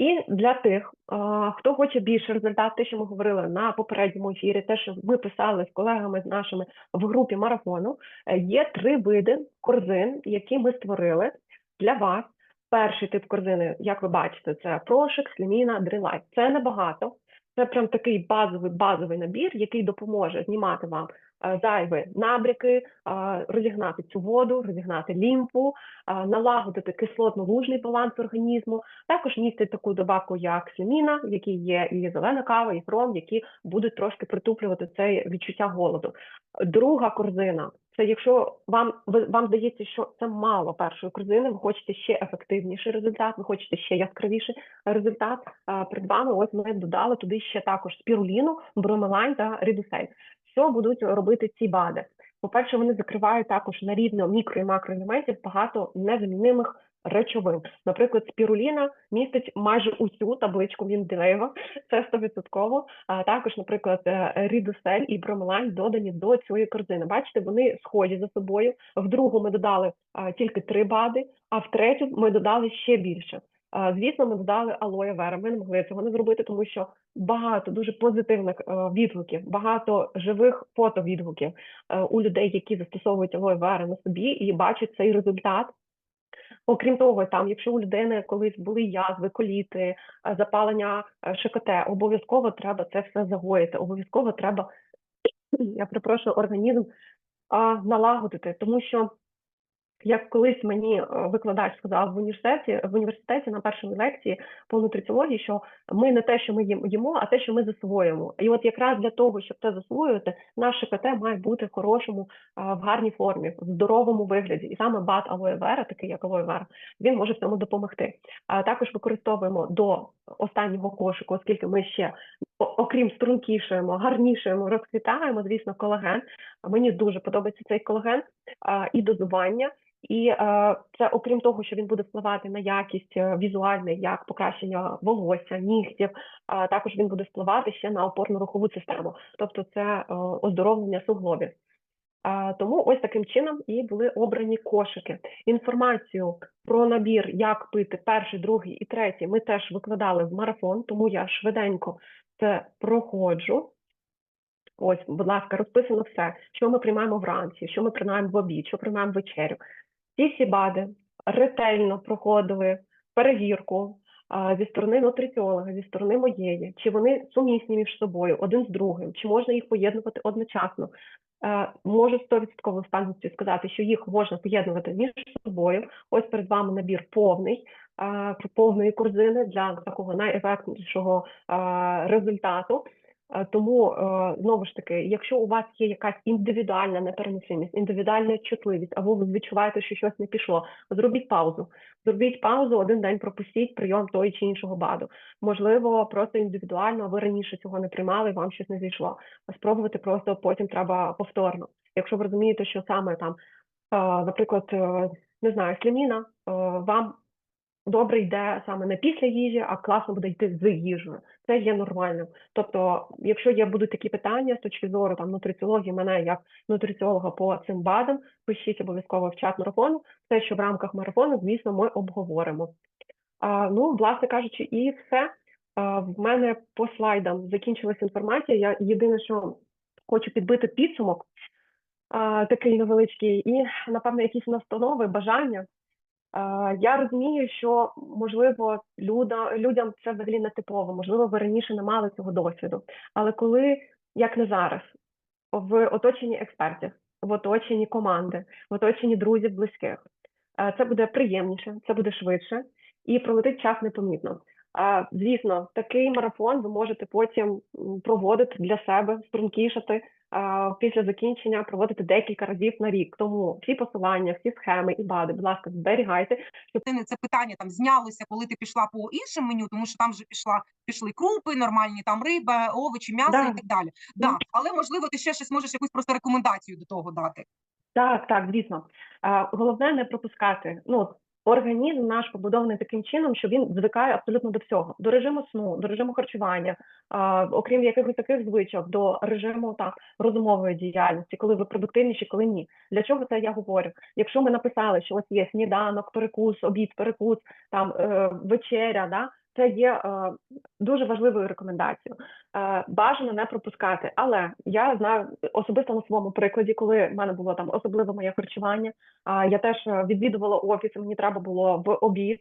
І для тих, хто хоче більше результат, те, що ми говорили на попередньому ефірі, те, що ми писали з колегами з нашими в групі марафону, е, є три види корзин, які ми створили для вас. Перший тип корзини, як ви бачите, це прошик, сліміна, дрилайт. Це небагато. Це прям такий базовий базовий набір, який допоможе знімати вам зайві набряки, розігнати цю воду, розігнати лімфу, налагодити кислотно-лужний баланс організму. Також містить таку добавку, як сліміна, в якій є і зелена кава, і хром, які будуть трошки притуплювати це відчуття голоду. Друга корзина. Це якщо вам вам здається, що це мало першої корзини, ви хочете ще ефективніший результат, ви хочете ще яскравіший результат. Перед вами ось ми додали туди ще також спіруліну, бромелайн та рідусель. Що будуть робити ці БАДи? По-перше, вони закривають також на рівно мікро і макроелементів багато незамінимих речовин. Наприклад, спіруліна містить майже усю табличку Мінділеєва, це 100%. А також, наприклад, е, рідусель і бромелайн додані до цієї корзини. Бачите, вони схожі за собою. В другу ми додали тільки три БАДи, а в третю ми додали ще більше. Звісно, ми додали алоє вера. Ми не могли цього не зробити, тому що багато дуже позитивних е, відгуків, багато живих фотовідгуків е, у людей, які застосовують алоє вера на собі і бачать цей результат. Окрім того, там, якщо у людини колись були язви, коліти, е, запалення ШКТ, обов'язково треба це все загоїти. Обов'язково треба, я перепрошую, організм налагодити, тому що як колись мені е, викладач сказав в університеті в університеті на першій лекції по нутриціології, що ми не те, що ми їм- їмо, а те, що ми засвоїмо. І от якраз для того, щоб це засвоювати, наше КТ має бути в хорошому, в гарній формі, в здоровому вигляді. І саме бат алоє вера, такий як алоє вера, він може цьому допомогти. А також використовуємо до останнього кошику, оскільки ми ще окрім стрункішуємо, гарнішуємо, розквітаємо, звісно, колаген. Мені дуже подобається цей колаген а, і дозування. І е, це окрім того, що він буде впливати на якість е, візуальне, як покращення волосся, нігтів, також він буде впливати ще на опорно-рухову систему, тобто це е, оздоровлення суглобів. Тому ось таким чином і були обрані кошики. Інформацію про набір, як пити перший, другий і третій, ми теж викладали в марафон, тому я швиденько це проходжу. Ось, будь ласка, розписано все, що ми приймаємо вранці, що ми приймаємо в обід, що приймаємо вечерю. Ці всі БАДи ретельно проходили перевірку зі сторони нутриціолога, зі сторони моєї, чи вони сумісні між собою, один з другим, чи можна їх поєднувати одночасно. Можу 100% впевненістю сказати, що їх можна поєднувати між собою. Ось перед вами набір повний, повної корзини для такого найефектнішого результату. Е, Тому е, знову ж таки, якщо у вас є якась індивідуальна непереносимість, індивідуальна чутливість, або ви відчуваєте, що щось не пішло, зробіть паузу. Зробіть паузу, один день пропустіть прийом того чи іншого БАДу. Можливо, просто індивідуально ви раніше цього не приймали, вам щось не зійшло. Спробувати просто потім треба повторно. Якщо ви розумієте, що саме там, е, наприклад, не знаю, сліміна, вам добре йде саме не після їжі, а класно буде йти з їжею. Це є нормальним. Тобто, якщо є будуть такі питання з точки зору там нутриціології, мене як нутриціолога по цим БАДам, пишіть обов'язково в чат марафону. Те, що в рамках марафону, звісно, ми обговоримо. А, ну, власне кажучи, і все. А, в мене по слайдам закінчилася інформація. Я єдине, що хочу підбити підсумок, такий невеличкий, і напевно якісь настанови, бажання. Е, Я розумію, що можливо людям це взагалі не типово, можливо, ви раніше не мали цього досвіду. Але коли, як не зараз, в оточенні експертів, в оточенні команди, в оточенні друзів, близьких, е, це буде приємніше, це буде швидше і пролетить час непомітно. Е, Звісно, такий марафон ви можете потім проводити для себе, стрункішати а, після закінчення проводити декілька разів на рік. Тому всі посилання, всі схеми і бади, будь ласка, зберігайте. Не- це питання там знялося, коли ти пішла по іншим меню, тому що там вже пішла пішли крупи, нормальні там риба, овочі, м'ясо Да. і так далі. Да, але можливо, ти ще щось можеш якусь просто рекомендацію до того дати. Так, так, звісно. А, головне не пропускати. Ну, організм наш побудований таким чином, що він звикає абсолютно до всього: до режиму сну, до режиму харчування, а, окрім якихось таких звичок, до режиму так розумової діяльності, коли ви продуктивніші, коли ні. Для чого це я говорю? Якщо ми написали, що ось є сніданок, перекус, обід, перекус, там е, вечеря, да. Це є е, дуже важливою рекомендацією. Е, бажано не пропускати. Але я знаю особисто на своєму прикладі, коли в мене було там особливе моє харчування. Я теж е, відвідувала офіс. Мені треба було в обід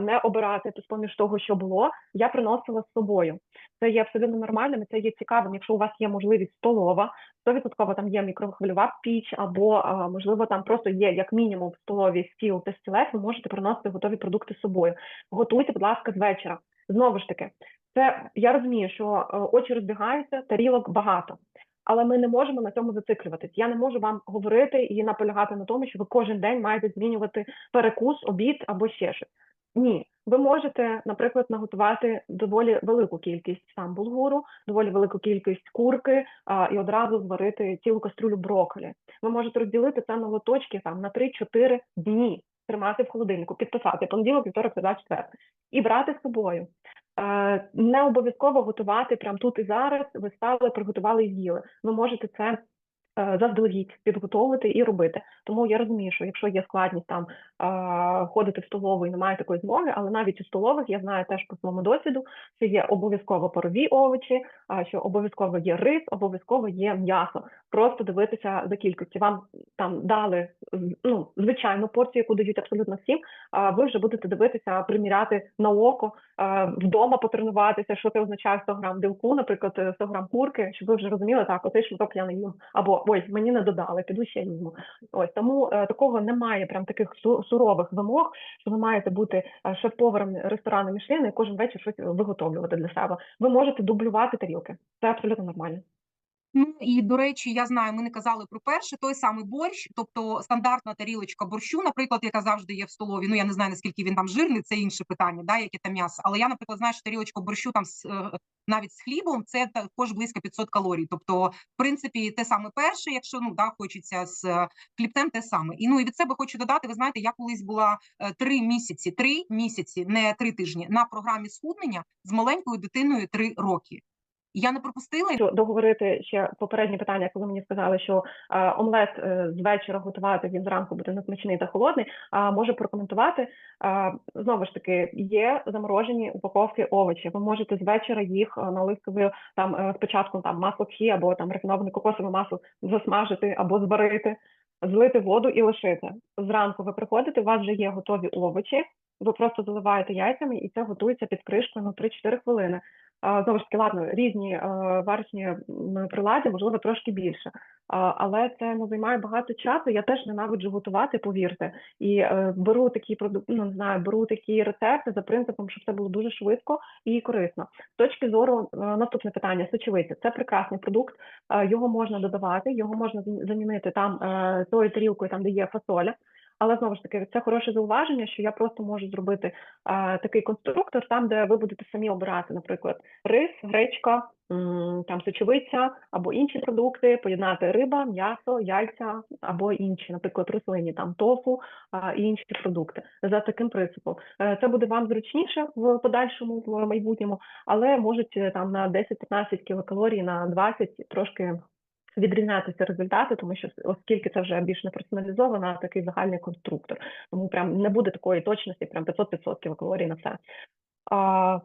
не обирати з поміж того, що було. Я приносила з собою. Це є абсолютно нормальним. і Це є цікавим. Якщо у вас є можливість столова, 100% там є мікрохвильова піч, або можливо там просто є як мінімум в столовій стіл та стілець. Ви можете приносити готові продукти з собою. Готуйте, будь ласка, з вечора. Знову ж таки, це я розумію, що е, очі розбігаються, тарілок багато. Але ми не можемо на цьому зациклюватись. Я не можу вам говорити і наполягати на тому, що ви кожен день маєте змінювати перекус, обід або ще щось. Ні, ви можете, наприклад, наготувати доволі велику кількість там булгуру, доволі велику кількість курки а, і одразу зварити цілу кастрюлю брокколі. Ви можете розділити це на лоточки там на 3-4 дні, тримати в холодильнику, підписати понеділок, вівторок, середа, четвер і брати з собою. Е, не обов'язково готувати прямо тут і зараз. Ви стали, приготували і з'їли. Ви можете це заздалегідь підготовити і робити. Тому я розумію, що якщо є складність там е, ходити в столову і немає такої змоги, але навіть у столових я знаю теж по своєму досвіду, що є обов'язково парові овочі, що обов'язково є рис, обов'язково є м'ясо. Просто дивитися за кількістю. Вам там дали ну, звичайну порцію, яку дають абсолютно всім. Ви вже будете дивитися, приміряти на око, е, вдома потренуватися, що це означає 100 грам білку, наприклад, е, 100 грам курки, щоб ви вже розуміли, так, оцей шматок я не їм, або ой, мені не додали, піду ще візьму. Ось тому е, такого немає, прям таких сурових вимог, що ви маєте бути е, шеф-поваром ресторану Мішлен і кожен вечір щось виготовлювати для себе. Ви можете дублювати тарілки. Це абсолютно нормально. Ну і до речі, я знаю, ми не казали про перше той самий борщ, тобто стандартна тарілочка борщу, наприклад, яка завжди є в столові. Ну я не знаю наскільки він там жирний, це інше питання, да, яке там м'ясо. Але я, наприклад, знаю, що тарілочка борщу там з е, навіть з хлібом, це також близько 500 калорій. Тобто, в принципі, те саме перше, якщо ну да, хочеться з е, хлібцем, те саме. І ну і від себе хочу додати. Ви знаєте, я колись була е, три місяці, три місяці, не три тижні на програмі схуднення з маленькою дитиною три роки. Я не пропустила Хочу договорити ще попереднє питання, коли мені сказали, що е, омлет е, з вечора готувати він зранку буде несмачний та холодний. А можу прокоментувати. Е, знову ж таки, є заморожені упаковки овочів. Ви можете з вечора їх на оливкові там спочатку там масло кхі або там рафіноване кокосове масло засмажити або зварити, злити воду і лишити. Зранку ви приходите, у вас вже є готові овочі. Ви просто заливаєте яйцями, і це готується під кришкою на 3-4 хвилини. Знову ж таки, ладно, різні е, варочні прилади, можливо, трошки більше. Але це не займає багато часу. Я теж ненавиджу готувати, повірте. І е, беру такі ну не знаю, беру такі рецепти за принципом, щоб це було дуже швидко і корисно. З точки зору е, наступне питання: сочевиця. Це прекрасний продукт. е, його можна додавати, його можна замінити там е, тою тарілкою, там де є фасоля. Але знову ж таки, це хороше зауваження, що я просто можу зробити е, такий конструктор, там, де ви будете самі обирати, наприклад, рис, гречка, там сочевиця або інші продукти, поєднати риба, м'ясо, яйця або інші, наприклад, рослинні, там тофу а, і інші продукти. За таким принципом. Е, Це буде вам зручніше в подальшому, в майбутньому, але можуть е, там на 10-15 кілокалорій, на 20 трошки відрізнятися результати, тому що оскільки це вже більш не персоналізовано, а такий загальний конструктор. Тому прям не буде такої точності, прям 500-500 кілокалорій на все. А,